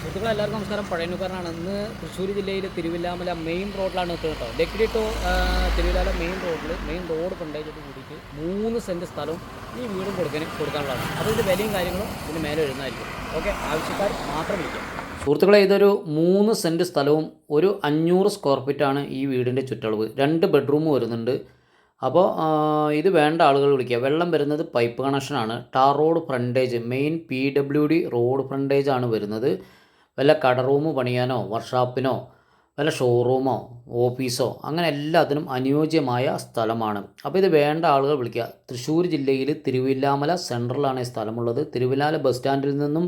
സുഹൃത്തുക്കളെ എല്ലാവർക്കും നമസ്കാരം. പഴയനുകാരനാണ് ഇന്ന് തൃശ്ശൂർ ജില്ലയിൽ തിരുവില്ലാമല മെയിൻ റോഡിലാണ് എത്തുന്നത് കേട്ടോ. ലക്കിടി ടു തിരുവില്ലാമല മെയിൻ റോഡിൽ മെയിൻ റോഡ് കൊണ്ടേച്ചിട്ട് കൂടിയിട്ട് മൂന്ന് സെന്റ് സ്ഥലവും ഈ വീടും കൊടുക്കാൻ കൊടുക്കാനുള്ളതാണ്. അപ്പോൾ ഇതിന്റെ വിലയും കാര്യങ്ങളും ഇതിന് മേലെ എഴുതുന്നതായിരിക്കും. ഓക്കെ ആവശ്യക്കാർ മാത്രം വിളിക്കാം. സുഹൃത്തുക്കളെ ഇതൊരു മൂന്ന് സെന്റ് സ്ഥലവും ഒരു അഞ്ഞൂറ് സ്ക്വയർ ഫീറ്റാണ് ഈ വീടിന്റെ ചുറ്റളവ്. രണ്ട് ബെഡ്റൂം വരുന്നുണ്ട്. അപ്പോൾ ഇത് വേണ്ട ആളുകൾ വിളിക്കുക. വെള്ളം വരുന്നത് പൈപ്പ് കണക്ഷനാണ് tar road frontage main P W D road frontage ആണ് വരുന്നത്. വല്ല കട റൂം പണിയാനോ വർക്ക്ഷോപ്പിനോ വല്ല ഷോറൂമോ ഓഫീസോ അങ്ങനെ എല്ലാത്തിനും അനുയോജ്യമായ സ്ഥലമാണ്. അപ്പോൾ ഇത് വേണ്ട ആളുകൾ വിളിക്കുക. തൃശ്ശൂർ ജില്ലയിൽ തിരുവില്ലാമല സെൻട്രലാണ് ഈ സ്ഥലമുള്ളത്. തിരുവില്ലാമല ബസ് സ്റ്റാൻഡിൽ നിന്നും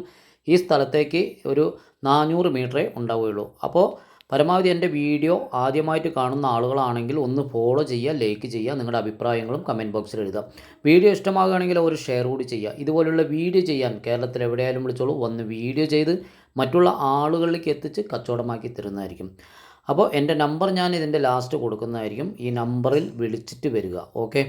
ഈ സ്ഥലത്തേക്ക് ഒരു നാനൂറ് മീറ്ററേ ഉണ്ടാവുകയുള്ളൂ. അപ്പോൾ പരമാവധി എന്റെ വീഡിയോ ആദ്യമായിട്ട് കാണുന്ന ആളുകളാണെങ്കിൽ ഒന്ന് ഫോളോ ചെയ്യുക ലൈക്ക് ചെയ്യുക നിങ്ങളുടെ അഭിപ്രായങ്ങളും കമന്റ് ബോക്സിൽ എഴുതുക വീഡിയോ ഇഷ്ടമാകുകയാണെങ്കിൽ ഒരു ഷെയർ കൂടി ചെയ്യുക. ഇതുപോലുള്ള വീഡിയോ ചെയ്യാൻ കേരളത്തിൽ എവിടെയായാലും വിളിച്ചോളൂ. വന്ന് വീഡിയോ ചെയ്ത് മറ്റുള്ള ആളുകളിലേക്ക് എത്തിച്ച് കച്ചവടമാക്കി തരുന്നതായിരിക്കും. അപ്പോൾ എന്റെ നമ്പർ ഞാൻ ഇതിന്റെ ലാസ്റ്റ് കൊടുക്കുന്നതായിരിക്കും. ഈ നമ്പറിൽ വിളിച്ചിട്ട് വരിക. ഓക്കെ